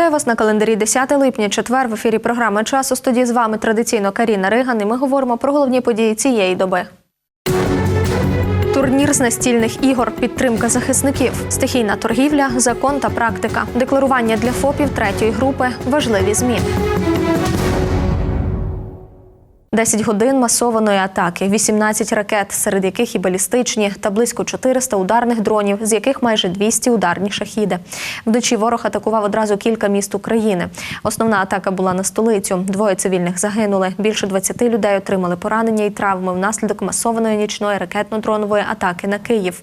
Вітаю вас на календарі 10 липня, четвер в ефірі програми Час у студії з вами традиційно Каріна Риган. І ми говоримо про головні події цієї доби. Турнір з настільних ігор, підтримка захисників, стихійна торгівля, закон та практика, декларування для ФОПів третьої групи, важливі зміни. 10 годин масованої атаки, 18 ракет, серед яких і балістичні, та близько 400 ударних дронів, з яких майже 200 ударні шахіди. Вночі ворог атакував одразу кілька міст України. Основна атака була на столицю. Двоє цивільних загинули. Більше 20 людей отримали поранення і травми внаслідок масованої нічної ракетно-дронової атаки на Київ.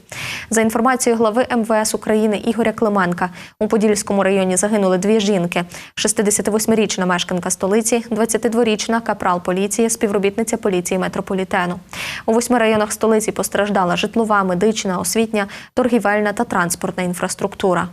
За інформацією глави МВС України Ігоря Клименка, у Подільському районі загинули дві жінки: 68-річна мешканка столиці, 22-річна капрал поліції, співробітниця поліції метрополітену. У восьми районах столиці постраждала житлова, медична, освітня, торгівельна та транспортна інфраструктура.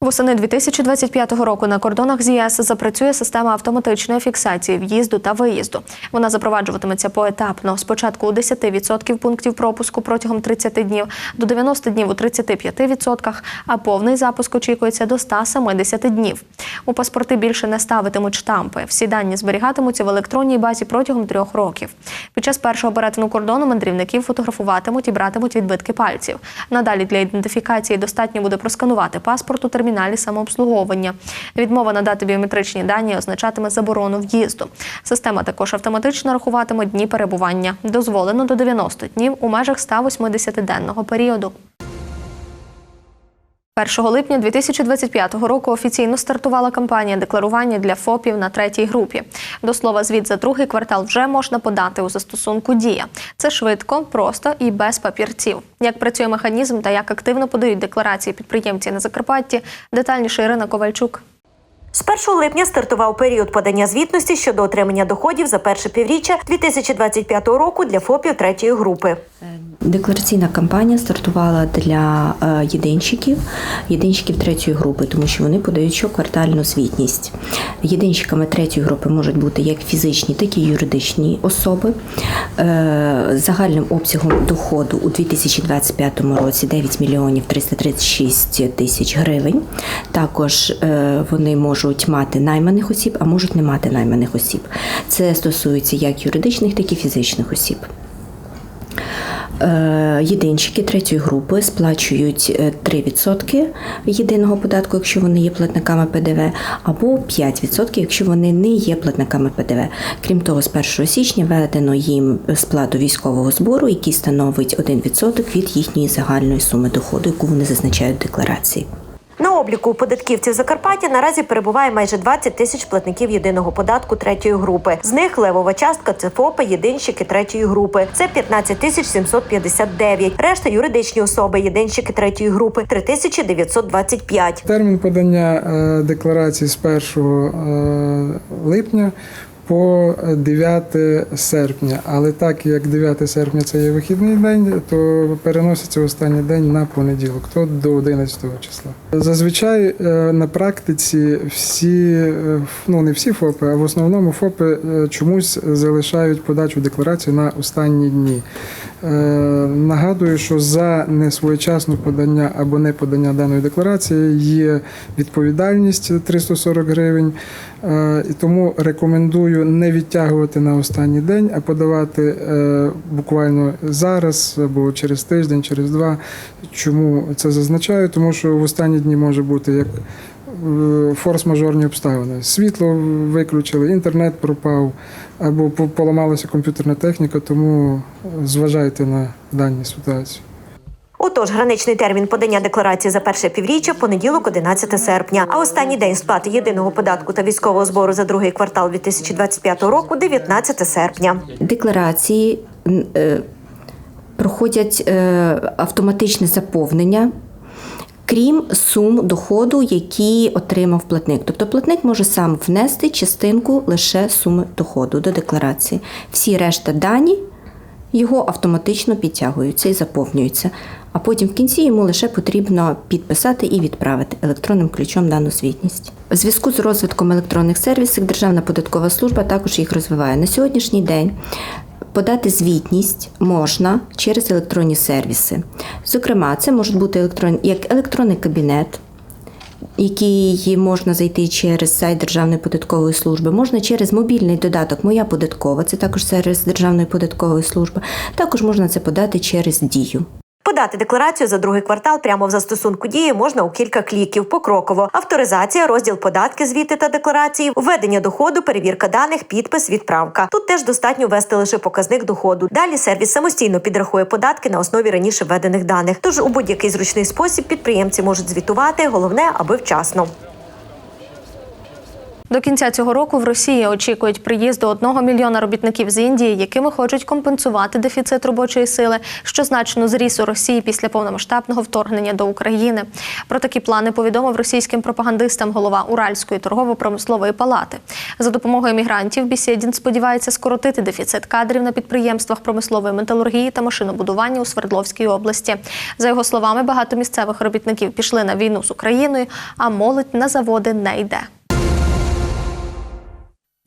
Восени 2025 року на кордонах з ЄС запрацює система автоматичної фіксації в'їзду та виїзду. Вона запроваджуватиметься поетапно. Спочатку у 10% пунктів пропуску протягом 30 днів, до 90 днів у 35%, а повний запуск очікується до 170 днів. У паспорти більше не ставитимуть штампи. Всі дані зберігатимуться в електронній базі протягом трьох років. Під час першого перетину кордону мандрівників фотографуватимуть і братимуть відбитки пальців. Надалі для ідентифікації достатньо буде просканувати паспорт у терміналі самообслуговування. Відмова надати біометричні дані означатиме заборону в'їзду. Система також автоматично рахуватиме дні перебування. Дозволено до 90 днів у межах 180-денного періоду. 1 липня 2025 року офіційно стартувала кампанія декларування для ФОПів на третій групі. До слова, звіт за другий квартал вже можна подати у застосунку Дія. Це швидко, просто і без папірців. Як працює механізм та як активно подають декларації підприємці на Закарпатті, детальніше Ірина Ковальчук. З 1 липня стартував період подання звітності щодо отримання доходів за перше півріччя 2025 року для ФОПів третьої групи. Деклараційна кампанія стартувала для е, єдинщиків, єдинщиків третьої групи, тому що вони подають щоквартальну звітність. Єдинщиками третьої групи можуть бути як фізичні, так і юридичні особи. Е, Загальним обсягом доходу у 2025 році 9 мільйонів 336 тисяч гривень. Також е, вони можуть мати найманих осіб, а можуть не мати найманих осіб. Це стосується як юридичних, так і фізичних осіб. Е, Єдинщики третьої групи сплачують е, 3% єдиного податку, якщо вони є платниками ПДВ, або 5%, якщо вони не є платниками ПДВ. Крім того, з 1 січня введено їм сплату військового збору, який становить 1% від їхньої загальної суми доходу, яку вони зазначають в декларації. На обліку податківців Закарпаття наразі перебуває майже 20 тисяч платників єдиного податку третьої групи. З них левова частка це ФОПи, єдинщики третьої групи. Це 15 тисяч 759. Решта юридичні особи, єдинщики третьої групи 3925. Термін подання е, декларації з 1 е, липня по 9 серпня. Але так як 9 серпня це є вихідний день, то переноситься останній день на понеділок, то до 11 числа. Зазвичай е, на практиці всі, е, ну не всі ФОПи, а в основному ФОПи е, чомусь залишають подачу декларації на останні дні. Е, Нагадую, що за несвоєчасне подання або не подання даної декларації є відповідальність 340 гривень. Е, І тому рекомендую не відтягувати на останній день, а подавати е, буквально зараз або через тиждень, через два. Чому це зазначаю? Тому що в останні дні може бути як форс-мажорні обставини. Світло виключили, інтернет пропав або поламалася комп'ютерна техніка, тому зважайте на дані ситуації. Отож, граничний термін подання декларації за перше півріччя понеділок, 11 серпня. А останній день сплати єдиного податку та військового збору за другий квартал 2025 року 19 серпня. Декларації е, проходять е, автоматичне заповнення. Крім сум доходу, які отримав платник. Тобто платник може сам внести частинку лише суми доходу до декларації. Всі решта дані його автоматично підтягуються і заповнюються. А потім в кінці йому лише потрібно підписати і відправити електронним ключом дану звітність. У зв'язку з розвитком електронних сервісів Державна податкова служба також їх розвиває. На сьогоднішній день подати звітність можна через електронні сервіси. Зокрема, це можуть бути електрон... як електронний кабінет, який можна зайти через сайт Державної податкової служби, можна через мобільний додаток Моя податкова, це також сервіс Державної податкової служби. Також можна це подати через дію. Подати декларацію за другий квартал прямо в застосунку дії можна у кілька кліків покроково. Авторизація, розділ податки, звіти та декларації, введення доходу, перевірка даних, підпис, відправка. Тут теж достатньо ввести лише показник доходу. Далі сервіс самостійно підрахує податки на основі раніше введених даних. Тож у будь-який зручний спосіб підприємці можуть звітувати. Головне, аби вчасно. До кінця цього року в Росії очікують приїзду одного мільйона робітників з Індії, якими хочуть компенсувати дефіцит робочої сили, що значно зріс у Росії після повномасштабного вторгнення до України. Про такі плани повідомив російським пропагандистам голова Уральської торгово-промислової палати. За допомогою мігрантів Бісєдін сподівається скоротити дефіцит кадрів на підприємствах промислової металургії та машинобудування у Свердловській області. За його словами, багато місцевих робітників пішли на війну з Україною, а молодь на заводи не йде.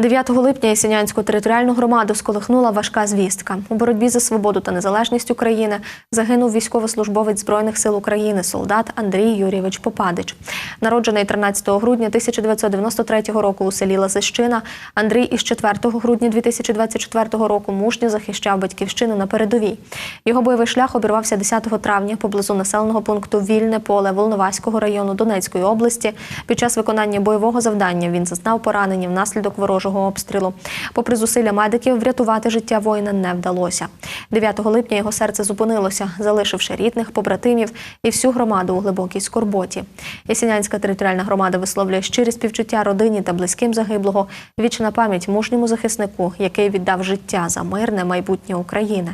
9 липня Ясінянську територіальну громаду сколихнула важка звістка. У боротьбі за свободу та незалежність України загинув військовослужбовець Збройних сил України, солдат Андрій Юрійович Попадич. Народжений 13 грудня 1993 року у селі Лазищина, Андрій із 4 грудня 2024 року мужньо захищав батьківщину на передовій. Його бойовий шлях обірвався 10 травня поблизу населеного пункту Вільне поле Волноваського району Донецької області. Під час виконання бойового завдання він зазнав поранення внаслідок ворожого обстрілу. Попри зусилля медиків, врятувати життя воїна не вдалося. 9 липня його серце зупинилося, залишивши рідних, побратимів і всю громаду у глибокій скорботі. Ясінянська територіальна громада висловлює щирі співчуття родині та близьким загиблого. Вічна пам'ять мужньому захиснику, який віддав життя за мирне майбутнє України.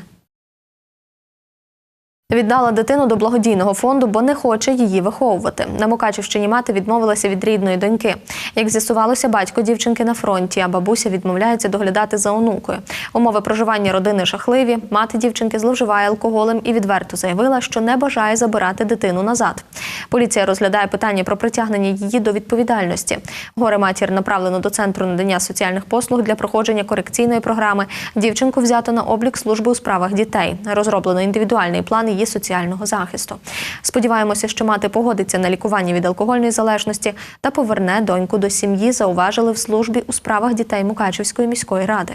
Віддала дитину до благодійного фонду, бо не хоче її виховувати. На Мукачівщині мати відмовилася від рідної доньки. Як з'ясувалося, батько дівчинки на фронті, а бабуся відмовляється доглядати за онукою. Умови проживання родини жахливі. Мати дівчинки зловживає алкоголем і відверто заявила, що не бажає забирати дитину назад. Поліція розглядає питання про притягнення її до відповідальності. Горе матір направлено до центру надання соціальних послуг для проходження корекційної програми. Дівчинку взято на облік служби у справах дітей. Розроблено індивідуальний план її соціального захисту. Сподіваємося, що мати погодиться на лікування від алкогольної залежності та поверне доньку до сім'ї. Зауважили в службі у справах дітей Мукачівської міської ради.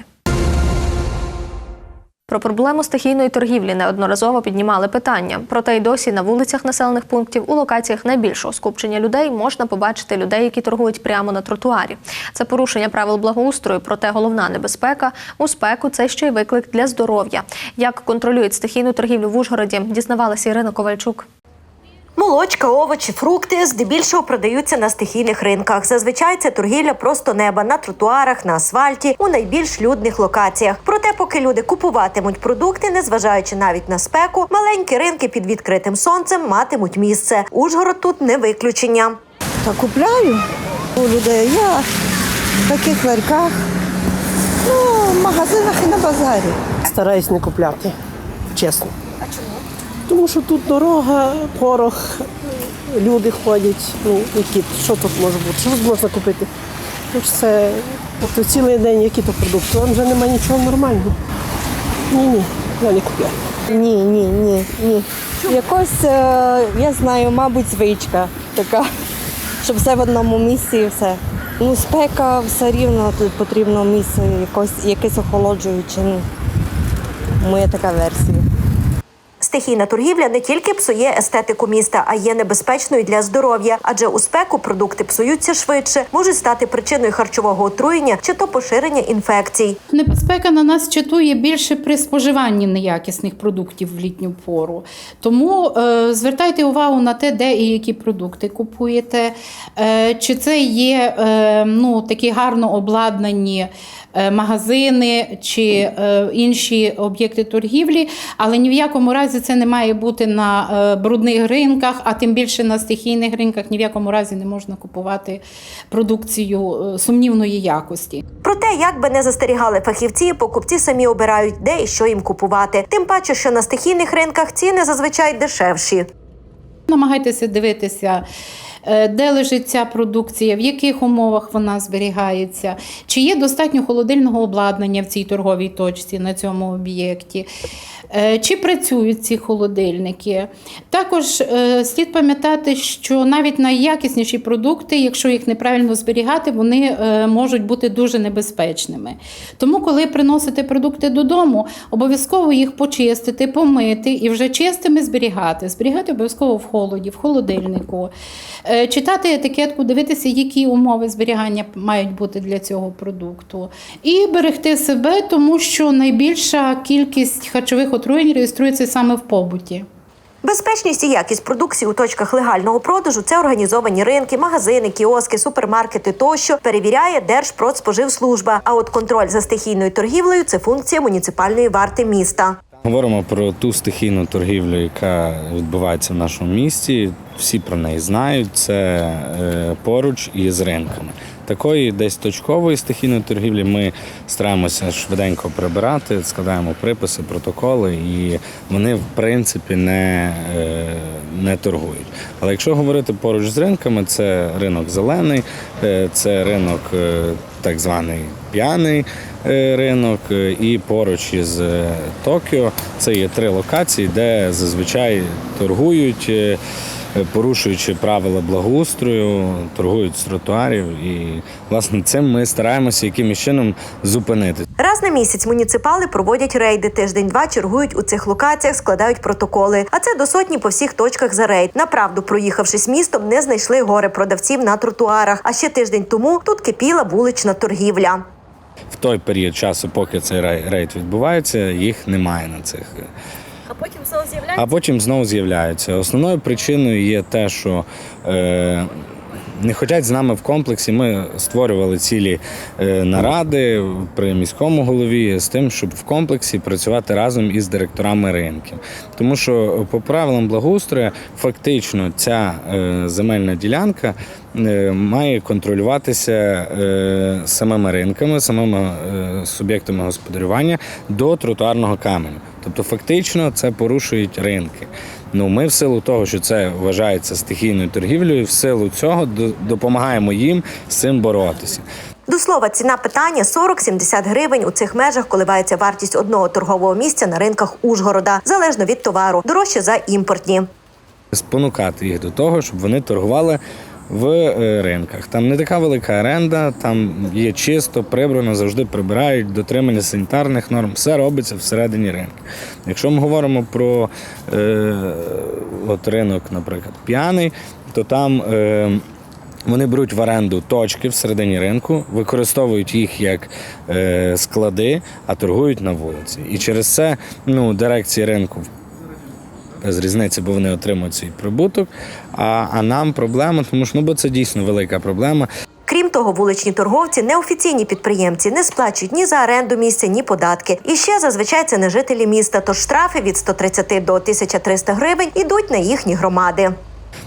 Про проблему стихійної торгівлі неодноразово піднімали питання. Проте й досі на вулицях населених пунктів у локаціях найбільшого скупчення людей можна побачити людей, які торгують прямо на тротуарі. Це порушення правил благоустрою, проте головна небезпека у спеку це ще й виклик для здоров'я. Як контролюють стихійну торгівлю в Ужгороді, дізнавалася Ірина Ковальчук. Молочка, овочі, фрукти здебільшого продаються на стихійних ринках. Зазвичай це торгівля просто неба на тротуарах, на асфальті, у найбільш людних локаціях. Проте, поки люди купуватимуть продукти, незважаючи навіть на спеку, маленькі ринки під відкритим сонцем матимуть місце. Ужгород тут не виключення. Та купляю у людей. Я в таких ларьках, ну, в магазинах і на базарі. Стараюсь не купляти, чесно. А чому? Тому що тут дорога, порох, люди ходять. Ну, які, що тут може бути? Що тут можна купити? Ну, ж це тобто цілий день які то продукти. Там вже немає нічого нормального. Ні, ні, я не купляю. Ні, ні, ні, ні. Якось, е, я знаю, мабуть, звичка така, щоб все в одному місці і все. Ну, спека все рівно, тут потрібно місце якось, якесь охолоджуюче. Ну, моя така версія. Стихійна торгівля не тільки псує естетику міста, а є небезпечною для здоров'я, адже у спеку продукти псуються швидше, можуть стати причиною харчового отруєння чи то поширення інфекцій. Небезпека на нас чатує більше при споживанні неякісних продуктів в літню пору. Тому е, звертайте увагу на те, де і які продукти купуєте. Е, чи це є е, ну, такі гарно обладнані магазини чи е, інші об'єкти торгівлі, але ні в якому разі це не має бути на е, брудних ринках, а тим більше на стихійних ринках ні в якому разі не можна купувати продукцію е, сумнівної якості. Проте, як би не застерігали фахівці, покупці самі обирають, де і що їм купувати. Тим паче, що на стихійних ринках ціни зазвичай дешевші. Намагайтеся дивитися е, де лежить ця продукція, в яких умовах вона зберігається, чи є достатньо холодильного обладнання в цій торговій точці на цьому об'єкті. Е, Чи працюють ці холодильники? Також е, слід пам'ятати, що навіть найякісніші продукти, якщо їх неправильно зберігати, вони е, можуть бути дуже небезпечними. Тому, коли приносите продукти додому, обов'язково їх почистити, помити і вже чистими зберігати. Зберігати обов'язково в холоді, в холодильнику. Е, Читати етикетку, дивитися, які умови зберігання мають бути для цього продукту. І берегти себе, тому що найбільша кількість харчових отруєнь реєструється саме в побуті. Безпечність і якість продукції у точках легального продажу це організовані ринки, магазини, кіоски, супермаркети тощо перевіряє Держпродспоживслужба. А от контроль за стихійною торгівлею це функція муніципальної варти міста. Говоримо про ту стихійну торгівлю, яка відбувається в нашому місті. Всі про неї знають. Це е, поруч із ринками. Такої десь точкової стихійної торгівлі ми стараємося швиденько прибирати, складаємо приписи, протоколи, і вони в принципі не, е, не торгують. Але якщо говорити поруч з ринками, це ринок зелений, е, це ринок так званий п'яний ринок, і поруч із Токіо це є три локації, де зазвичай торгують. Е, Порушуючи правила благоустрою, торгують з тротуарів, і власне цим ми стараємося якимось чином зупинити. Раз на місяць муніципали проводять рейди. Тиждень-два чергують у цих локаціях, складають протоколи. А це до сотні по всіх точках за рейд. Направду, проїхавшись містом, не знайшли гори продавців на тротуарах. А ще тиждень тому тут кипіла вулична торгівля. В той період часу, поки цей рей- рейд відбувається, їх немає на цих. А потім знову з'являється. А потім знову з'являються. Основною причиною є те, що е, не хочуть з нами в комплексі. Ми створювали цілі е, наради при міському голові з тим, щоб в комплексі працювати разом із директорами ринків. Тому що по правилам благоустрою фактично ця е, земельна ділянка е, має контролюватися е, самими ринками, самими е, суб'єктами господарювання до тротуарного каменю. Тобто, фактично, це порушують ринки. Ну, ми в силу того, що це вважається стихійною торгівлею, в силу цього до- допомагаємо їм з цим боротися. До слова, ціна питання 40-70 гривень. У цих межах коливається вартість одного торгового місця на ринках Ужгорода, залежно від товару, дорожче за імпортні. спонукати їх до того, щоб вони торгували в е, ринках. Там не така велика оренда, там є чисто, прибрано, завжди прибирають, дотримання санітарних норм, все робиться всередині ринку. Якщо ми говоримо про е, от ринок, наприклад, п'яний, то там. Е, вони беруть в оренду точки всередині ринку, використовують їх як е, склади, а торгують на вулиці. І через це ну, дирекції ринку без різниці, бо вони отримують свій прибуток. А, а нам проблема, тому що ну, бо це дійсно велика проблема. Крім того, вуличні торговці, неофіційні підприємці не сплачують ні за оренду місця, ні податки. І ще зазвичай це не жителі міста, тож штрафи від 130 до 1300 гривень ідуть на їхні громади.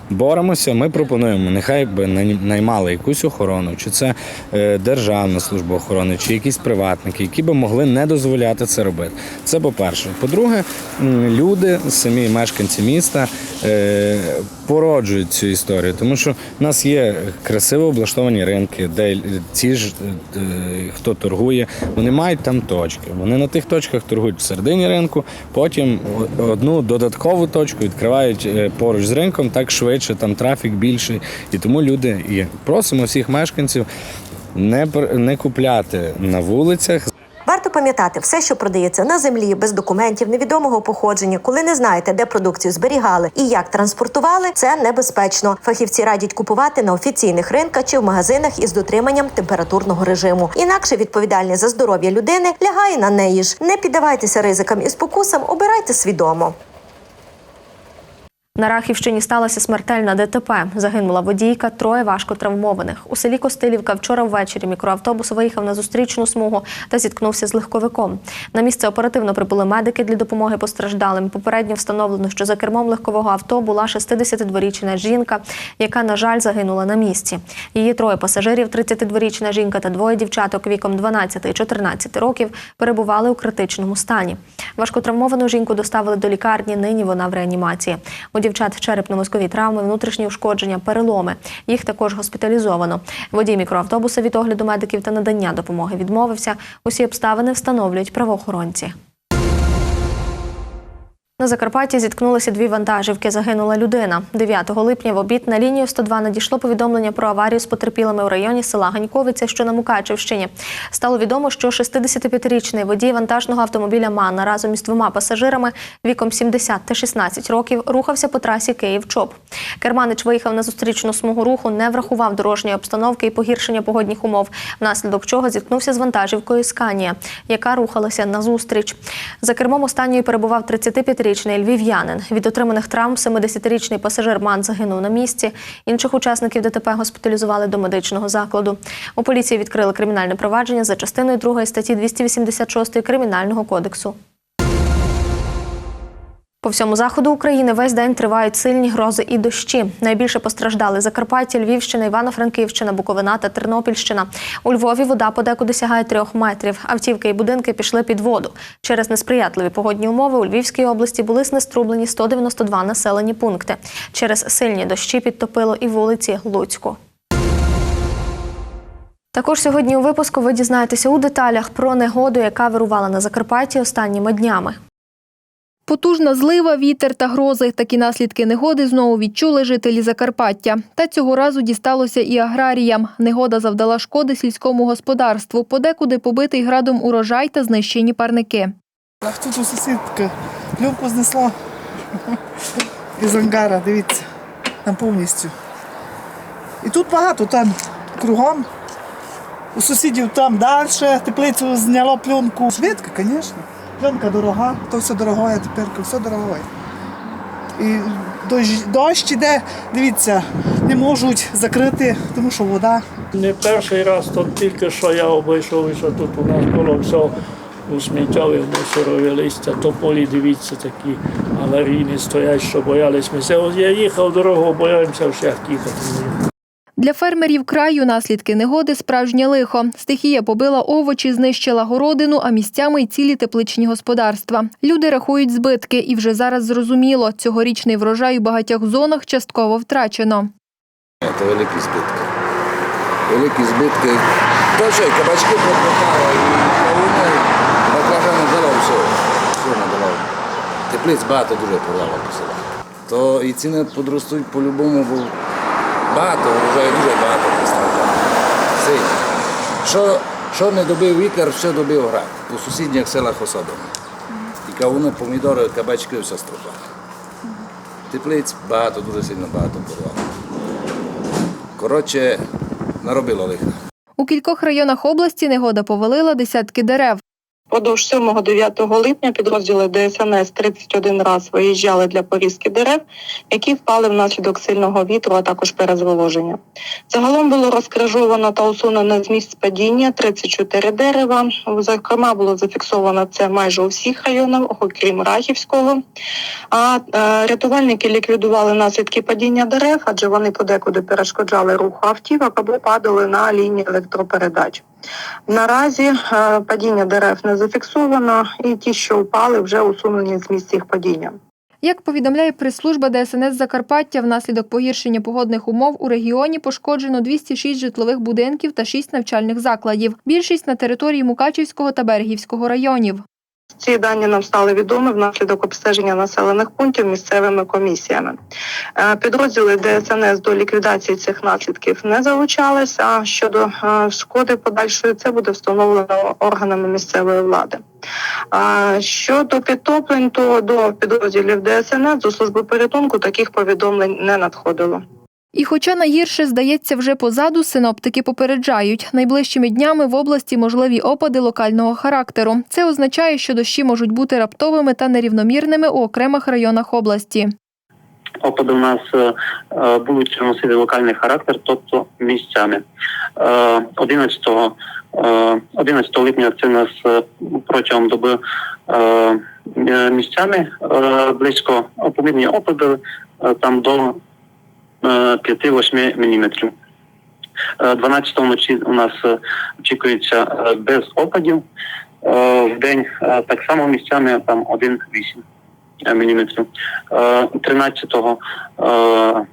Боремося, ми пропонуємо, нехай би наймали якусь охорону, чи це е, державна служба охорони, чи якісь приватники, які би могли не дозволяти це робити. Це по-перше. По-друге, люди, самі мешканці міста, е, породжують цю історію, тому що в нас є красиво облаштовані ринки, де ці ж е, хто торгує, вони мають там точки. Вони на тих точках торгують всередині ринку, потім одну додаткову точку відкривають поруч з ринком так швидше, там трафік більший. І тому люди і просимо всіх мешканців не, не купляти на вулицях. Варто пам'ятати, все, що продається на землі, без документів, невідомого походження, коли не знаєте, де продукцію зберігали і як транспортували, це небезпечно. Фахівці радять купувати на офіційних ринках чи в магазинах із дотриманням температурного режиму. Інакше відповідальність за здоров'я людини лягає на неї ж. Не піддавайтеся ризикам і спокусам, обирайте свідомо. На Рахівщині сталося смертельна ДТП. Загинула водійка, троє важко травмованих. У селі Костилівка вчора ввечері мікроавтобус виїхав на зустрічну смугу та зіткнувся з легковиком. На місце оперативно прибули медики для допомоги постраждалим. Попередньо встановлено, що за кермом легкового авто була 62-річна жінка, яка, на жаль, загинула на місці. Її троє пасажирів, 32-річна жінка та двоє дівчаток віком 12 і 14 років, перебували у критичному стані. Важкотравмовану жінку доставили до лікарні. Нині вона в реанімації. Дівчат черепно-мозкові травми, внутрішні ушкодження, переломи. Їх також госпіталізовано. Водій мікроавтобуса від огляду медиків та надання допомоги відмовився. Усі обставини встановлюють правоохоронці. На Закарпатті зіткнулися дві вантажівки. Загинула людина. 9 липня в обід на лінію 102 надійшло повідомлення про аварію з потерпілими у районі села Ганьковиця, що на Мукачівщині. Стало відомо, що 65-річний водій вантажного автомобіля Манна разом із двома пасажирами віком 70 та 16 років рухався по трасі Київ-Чоп. Керманич виїхав на зустрічну смугу руху, не врахував дорожньої обстановки і погіршення погодних умов, внаслідок чого зіткнувся з вантажівкою Сканія, яка рухалася назустріч. За кермом останньої перебував 35-річний львів'янин. Від отриманих травм 70-річний пасажир Ман загинув на місці. Інших учасників ДТП госпіталізували до медичного закладу. У поліції відкрили кримінальне провадження за частиною 2 статті 286 Кримінального кодексу. По всьому заходу України весь день тривають сильні грози і дощі. Найбільше постраждали Закарпаття, Львівщина, Івано-Франківщина, Буковина та Тернопільщина. У Львові вода подекуди сягає трьох метрів. Автівки і будинки пішли під воду. Через несприятливі погодні умови у Львівській області були знеструблені 192 населені пункти. Через сильні дощі підтопило і вулиці Луцьку. Також сьогодні у випуску ви дізнаєтеся у деталях про негоду, яка вирувала на Закарпатті останніми днями. Потужна злива, вітер та грози. Такі наслідки негоди знову відчули жителі Закарпаття. Та цього разу дісталося і аграріям. Негода завдала шкоди сільському господарству, подекуди побитий градом урожай та знищені парники. Ах, тут у сусідка плювку знесла із ангара, дивіться, там повністю. І тут багато, там кругом. У сусідів там далі, теплицю зняло пленку. Швидко, звісно. Пленка дорога, то все дорогое тепер, все дорогое. І дощ, дощ іде, дивіться, не можуть закрити, тому що вода. Не перший раз, то тільки що я обійшов, що тут у нас було все у сміттєві, мусорові листя, тополі, дивіться, такі аварійні стоять, що боялись ми. Я їхав дорогу, бояємося всіх їхати. Для фермерів краю наслідки негоди справжнє лихо. Стихія побила овочі, знищила городину, а місцями й цілі тепличні господарства. Люди рахують збитки, і вже зараз зрозуміло, цьогорічний врожай у багатьох зонах частково втрачено. Це великі збитки. Великі збитки. То що, кабачки пропадали, і баклажани дало все. Все надало. Теплиць багато дуже продало по селах. То і ціни подростуть по-любому, бо багато, врожаю дуже багато постраждало. Сильно. Що, що не добив вікер, все добив град. У сусідніх селах особливо. І кавуни, помідори, кабачки, все страждало. Теплиць багато, дуже сильно багато порвало. Коротше, наробило лиха. У кількох районах області негода повалила десятки дерев. Продовж 7-9 липня підрозділи ДСНС 31 раз виїжджали для порізки дерев, які впали внаслідок сильного вітру, а також перезволоження. Загалом було розкрижовано та усунено з місць падіння 34 дерева. Зокрема, було зафіксовано це майже у всіх районах, окрім Рахівського. А е, рятувальники ліквідували наслідки падіння дерев, адже вони подекуди перешкоджали руху автівок або падали на лінії електропередач. Наразі е, падіння дерев не зафіксовано, і ті, що впали, вже усунені з місць їх падіння. Як повідомляє прес-служба ДСНС Закарпаття, внаслідок погіршення погодних умов у регіоні пошкоджено 206 житлових будинків та 6 навчальних закладів. Більшість на території Мукачівського та Берегівського районів. Ці дані нам стали відомі внаслідок обстеження населених пунктів місцевими комісіями. Е, Підрозділи ДСНС до ліквідації цих наслідків не залучались, а щодо е, шкоди подальшої це буде встановлено органами місцевої влади. А Щодо підтоплень, то до підрозділів ДСНС до служби порятунку таких повідомлень не надходило. І хоча найгірше здається вже позаду, синоптики попереджають, найближчими днями в області можливі опади локального характеру. Це означає, що дощі можуть бути раптовими та нерівномірними у окремих районах області. Опади у нас е, е, будуть носити локальний характер, тобто місцями. Е, 11, е, 11 липня це у нас е, протягом доби місцями близько помірні опади там до 5-8 мм. 12 вночі у нас е, очікується е, без опадів. Е, В день так само місцями там 1-8. мм. 13-го е,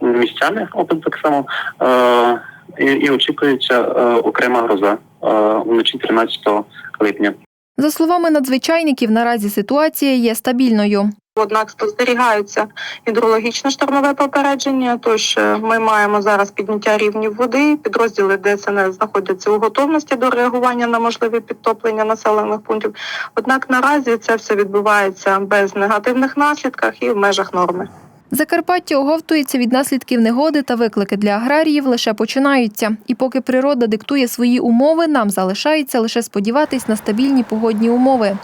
місцями опит так само. І, і очікується окрема гроза вночі 13 липня. За словами надзвичайників, наразі ситуація є стабільною. Однак спостерігається гідрологічне штормове попередження. Тож е, ми маємо зараз підняття рівнів води. Підрозділи ДСНС знаходяться у готовності до реагування на можливі підтоплення населених пунктів. Однак наразі це все відбувається без негативних наслідків і в межах норми. Закарпаття оговтується від наслідків негоди та виклики для аграріїв лише починаються. І поки природа диктує свої умови, нам залишається лише сподіватись на стабільні погодні умови.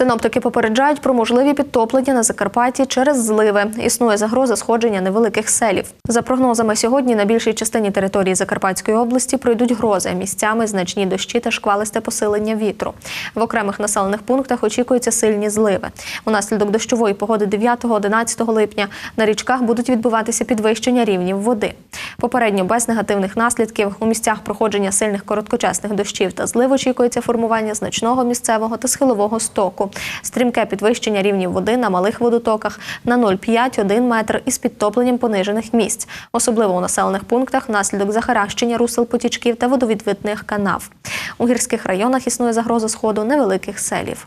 Синоптики попереджають про можливі підтоплення на Закарпатті через зливи. Існує загроза сходження невеликих селів. За прогнозами, сьогодні на більшій частині території Закарпатської області пройдуть грози, місцями значні дощі та шквалисте посилення вітру. В окремих населених пунктах очікуються сильні зливи. Унаслідок дощової погоди 9-11 липня на річках будуть відбуватися підвищення рівнів води. Попередньо без негативних наслідків у місцях проходження сильних короткочасних дощів та злив очікується формування значного місцевого та схилового стоку. Стрімке підвищення рівнів води на малих водотоках на 0,5-1 метр із підтопленням понижених місць, особливо у населених пунктах внаслідок захаращення русел потічків та водовідвідних канав. У гірських районах існує загроза сходу невеликих селів.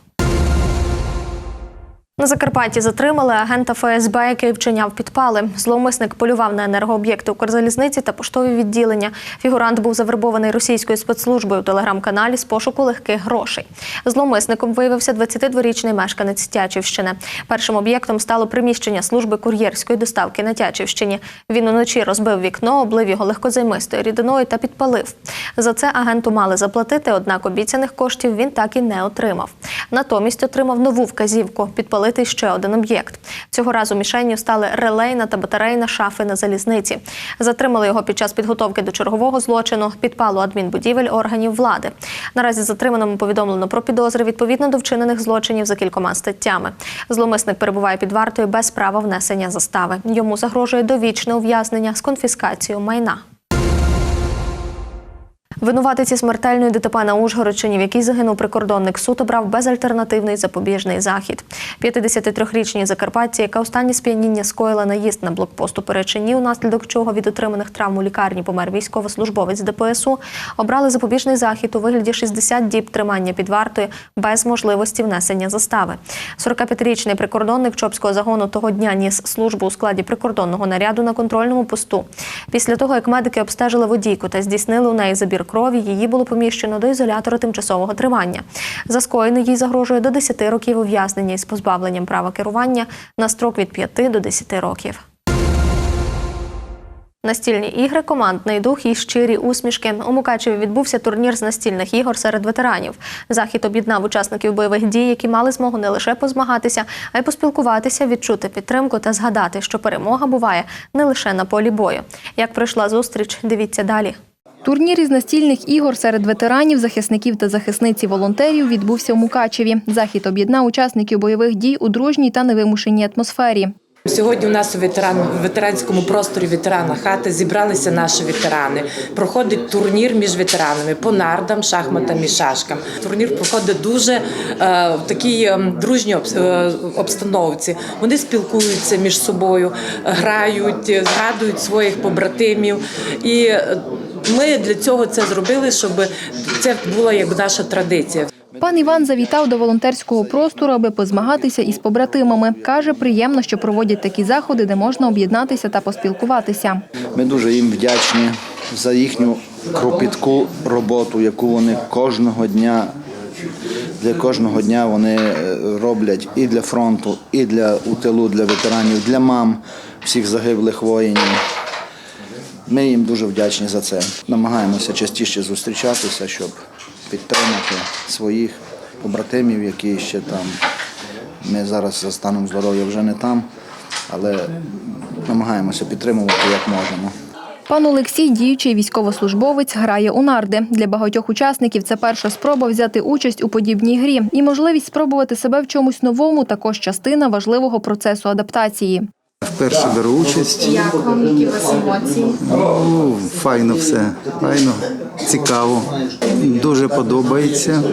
На Закарпатті затримали агента ФСБ, який вчиняв підпали. Зловмисник полював на енергооб'єкти Укрзалізниці та поштові відділення. Фігурант був завербований російською спецслужбою у телеграм-каналі з пошуку легких грошей. Зловмисником виявився 22-річний мешканець Тячівщини. Першим об'єктом стало приміщення служби кур'єрської доставки на Тячівщині. Він уночі розбив вікно, облив його легкозаймистою рідиною та підпалив. За це агенту мали заплатити, однак обіцяних коштів він так і не отримав. Натомість отримав нову вказівку підпалити ще один об'єкт. Цього разу мішенню стали релейна та батарейна шафи на залізниці. Затримали його під час підготовки до чергового злочину, підпалу адмінбудівель органів влади. Наразі затриманому повідомлено про підозри відповідно до вчинених злочинів за кількома статтями. Зломисник перебуває під вартою без права внесення застави. Йому загрожує довічне ув'язнення з конфіскацією майна. Винуватиці смертельної ДТП на Ужгородщині, в якій загинув прикордонник, суд обрав безальтернативний запобіжний захід. 53-річній закарпатці, яка у стані сп'яніння скоїла наїзд на блокпосту Перечині, унаслідок чого від отриманих травм у лікарні помер військовослужбовець ДПСУ, обрали запобіжний захід у вигляді 60 діб тримання під вартою без можливості внесення застави. 45-річний прикордонник Чопського загону того дня ніс службу у складі прикордонного наряду на контрольному посту. Після того, як медики обстежили водійку та здійснили у неї забір крові, її було поміщено до ізолятора тимчасового тримання. За скоєне їй загрожує до 10 років ув'язнення із позбавленням права керування на строк від 5 до 10 років. Настільні ігри, командний дух і щирі усмішки. У Мукачеві відбувся турнір з настільних ігор серед ветеранів. Захід об'єднав учасників бойових дій, які мали змогу не лише позмагатися, а й поспілкуватися, відчути підтримку та згадати, що перемога буває не лише на полі бою. Як пройшла зустріч, дивіться далі. Турнір із настільних ігор серед ветеранів, захисників та захисниці волонтерів відбувся у Мукачеві. Захід об'єднав учасників бойових дій у дружній та невимушеній атмосфері. Сьогодні у нас у ветеран, ветеранському просторі ветерана хати зібралися наші ветерани. Проходить турнір між ветеранами по нардам, шахматам і шашкам. Турнір проходить дуже е, в такій е, дружній е, обстановці. Вони спілкуються між собою, грають, згадують своїх побратимів. І е, ми для цього це зробили, щоб це була як наша традиція. Пан Іван завітав до волонтерського простору, аби позмагатися із побратимами. Каже, приємно, що проводять такі заходи, де можна об'єднатися та поспілкуватися. Ми дуже їм вдячні за їхню кропітку роботу, яку вони кожного дня для кожного дня вони е, роблять і для фронту, і для у тилу для ветеранів, для мам всіх загиблих воїнів. Ми їм дуже вдячні за це. Намагаємося частіше зустрічатися, щоб підтримати своїх побратимів, які ще там. Ми зараз за станом здоров'я вже не там, але намагаємося підтримувати як можемо. Пан Олексій, діючий військовослужбовець, грає у нарди. Для багатьох учасників це перша спроба взяти участь у подібній грі і можливість спробувати себе в чомусь новому, також частина важливого процесу адаптації. Вперше беру участь. Як вам які у вас емоції? Ну, файно все, файно, цікаво. Дуже подобається,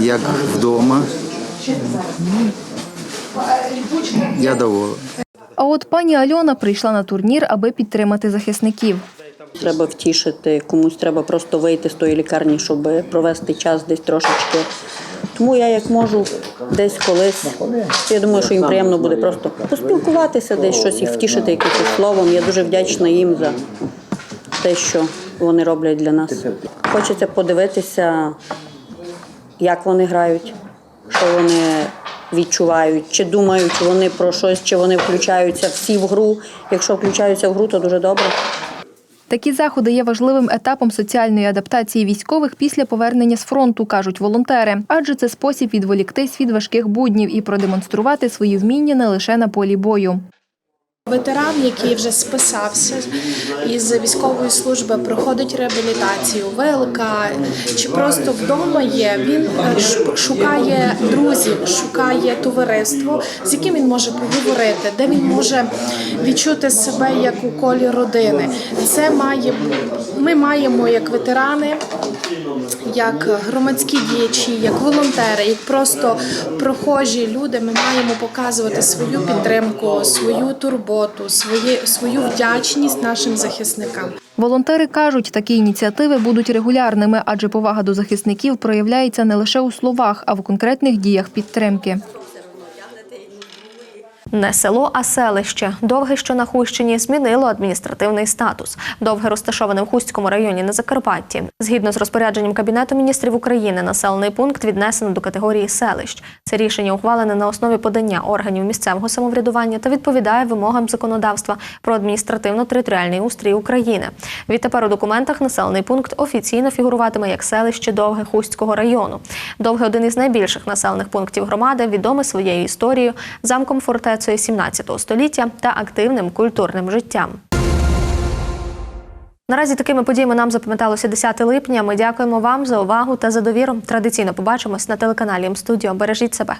як вдома. Я доволен. А от пані Альона прийшла на турнір, аби підтримати захисників. Треба втішити, комусь треба просто вийти з тої лікарні, щоб провести час десь трошечки. Тому я як можу десь колись. Я думаю, що їм приємно буде просто поспілкуватися, десь щось їх втішити якимось словом. Я дуже вдячна їм за те, що вони роблять для нас. Хочеться подивитися, як вони грають, що вони відчувають, чи думають вони про щось, чи вони включаються всі в гру. Якщо включаються в гру, то дуже добре. Такі заходи є важливим етапом соціальної адаптації військових після повернення з фронту, кажуть волонтери. Адже це спосіб відволіктись від важких буднів і продемонструвати свої вміння не лише на полі бою. Ветеран, який вже списався із військової служби, проходить реабілітацію, ВЛК чи просто вдома є. Він е, шукає друзів, шукає товариство, з яким він може поговорити, де він може відчути себе як у колі родини. Це має ми маємо як ветерани, як громадські діячі, як волонтери, як просто прохожі люди. Ми маємо показувати свою підтримку, свою турботу, свої, свою вдячність нашим захисникам. Волонтери кажуть, такі ініціативи будуть регулярними, адже повага до захисників проявляється не лише у словах, а в конкретних діях підтримки. Не село, а селище. Довге, що на Хустщині, змінило адміністративний статус. Довге розташоване в Хустському районі на Закарпатті. Згідно з розпорядженням Кабінету міністрів України, населений пункт віднесено до категорії селищ. Це рішення ухвалене на основі подання органів місцевого самоврядування та відповідає вимогам законодавства про адміністративно-територіальний устрій України. Відтепер у документах населений пункт офіційно фігуруватиме як селище Довге Хустського району. Довге один із найбільших населених пунктів громади, відомий своєю історією, замком фортецею 17 століття та активним культурним життям. Наразі такими подіями нам запам'яталося 10 липня. Ми дякуємо вам за увагу та за довіру. Традиційно побачимось на телеканалі М-студіо. Бережіть себе.